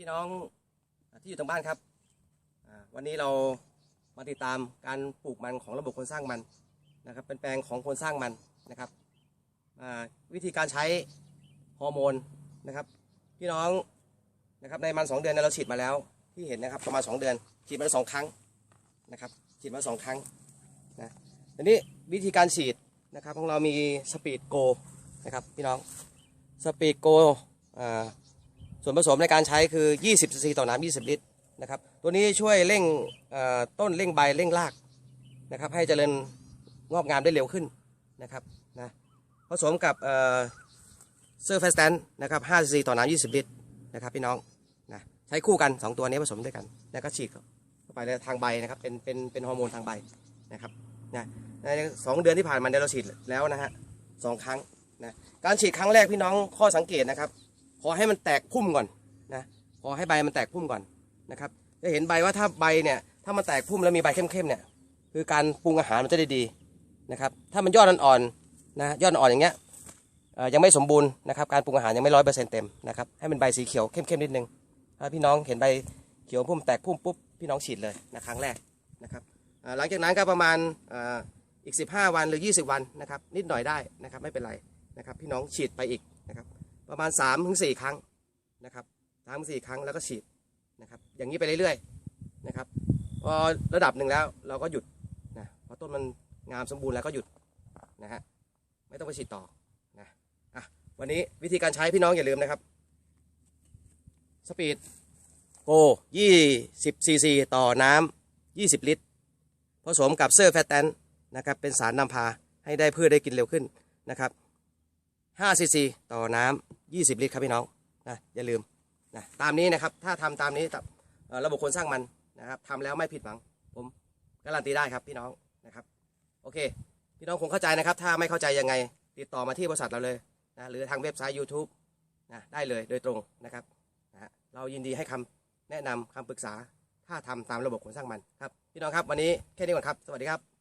พี่น้องที่อยู่ทางบ้านครับวันนี้เรามาติดตามการปลูกมันของระบบคนสร้างมันนะครับ เป็นแปลงของคนสร้างมันนะครับวิธีการใช้ฮอร์โมนนะครับพี่น้องนะครับในมันสองเดือนเนเราฉีดมาแล้วที่เห็นนะครับประมาณสองเดือนฉีดมาสองครั้งนะครับฉีดมาสองครั้งนะทีนี้วิธีการฉีดนะครับของเรามีสปีดโกนะครับพี่น้องสปีดโกอ่า ส่วนผสมในการใช้คือ 20ซีซีต่อน้ำ20 ลิตรนะครับ ตัวนี้ช่วยเร่งต้นเร่งใบเร่งรากนะครับ ให้เจริญงอกงามได้เร็วขึ้นนะครับนะผสมกับเซอร์แฟสแตนนะครับ5ซีซีต่อน้ำ20 ลิตรนะครับพี่น้องนะใช้คู่กัน 2 ตัวนี้ผสมด้วยกันแล้วก็ฉีดเข้าไปในทางใบนะครับเป็นเป็นเป็นฮอร์โมนทางใบนะครับนะในสองเดือนที่ผ่านมาเนี่ยเราฉีดแล้วนะฮะสองครั้งนะการฉีดครั้งแรกพี่น้องข้อสังเกตนะครับ อให้มันแตกพุ่มก่อนนะขอให้ใบมันแตกพุ่มก่อนนะครับจะเห็นใบว่าถ้าใบเนี่ยถ้ามันแตกพุ่มแล้วมีใบเข้มๆเนี่ยคือการปรุงอาหารมันจะได้ดีนะครับถ้ามันยอดอ่อนๆนะยอดอ่อนอย่างเงี้ยยังไม่สมบูรณ์นะครับการปรุงอาหารยังไม่ร้อยเปอร์เซ็นต์เต็มนะครับให้มันใบสีเขียวเข้มๆนิดนึงถ้าพี่น้องเห็นใบเขียวพุ่มแตกพุ่มปุ๊บพี่น้องฉีดเลยนะครั้งแรกนะครับหลังจากนั้นก็ประมาณอีก 15 วันหรือ 20 วันนะครับนิดหน่อยได้นะครับไม่เป็นไรนะครับพี่น้องฉีดไปอีก ประมาณ3าถึงสครั้งนะครับสามถึงสี่ครั้งแล้วก็ฉีดนะครับ อย่างนี้ไปเรื่อยๆนะครับ พอระดับหนึ่งแล้วเราก็หยุดนะพอต้นมันงามสมบูรณ์แล้วก็หยุดนะฮะไม่ต้องไปฉีดต่อนะอะวันนี้วิธีการใช้พี่น้องอย่าลืมนะครับสปีดโก20ซีซีต่อน้ำ20ลิตรผสมกับเซอร์แฟตแตนนะครับเป็นสารนำพาให้ได้พืชได้กินเร็วขึ้นนะครับ5ซีซีต่อน้ำ 20 ลิตรครับพี่น้องนะอย่าลืมนะตามนี้นะครับถ้าทำตามนี้กับระบบคนสร้างมันนะครับทำแล้วไม่ผิดหวัง ผมการันตีได้ครับพี่น้องนะครับ โอเค พี่น้องคงเข้าใจนะครับ ถ้าไม่เข้าใจยังไง ติดต่อมาที่บริษัทเราเลยนะหรือทางเว็บไซต์ YouTube นะได้เลยโดยตรงนะครับนะฮะเรายินดีให้คำแนะนำคำปรึกษา ถ้าทำตามระบบคนสร้างมันครับ พี่น้องครับวันนี้แค่นี้ก่อนครับ สวัสดีครับ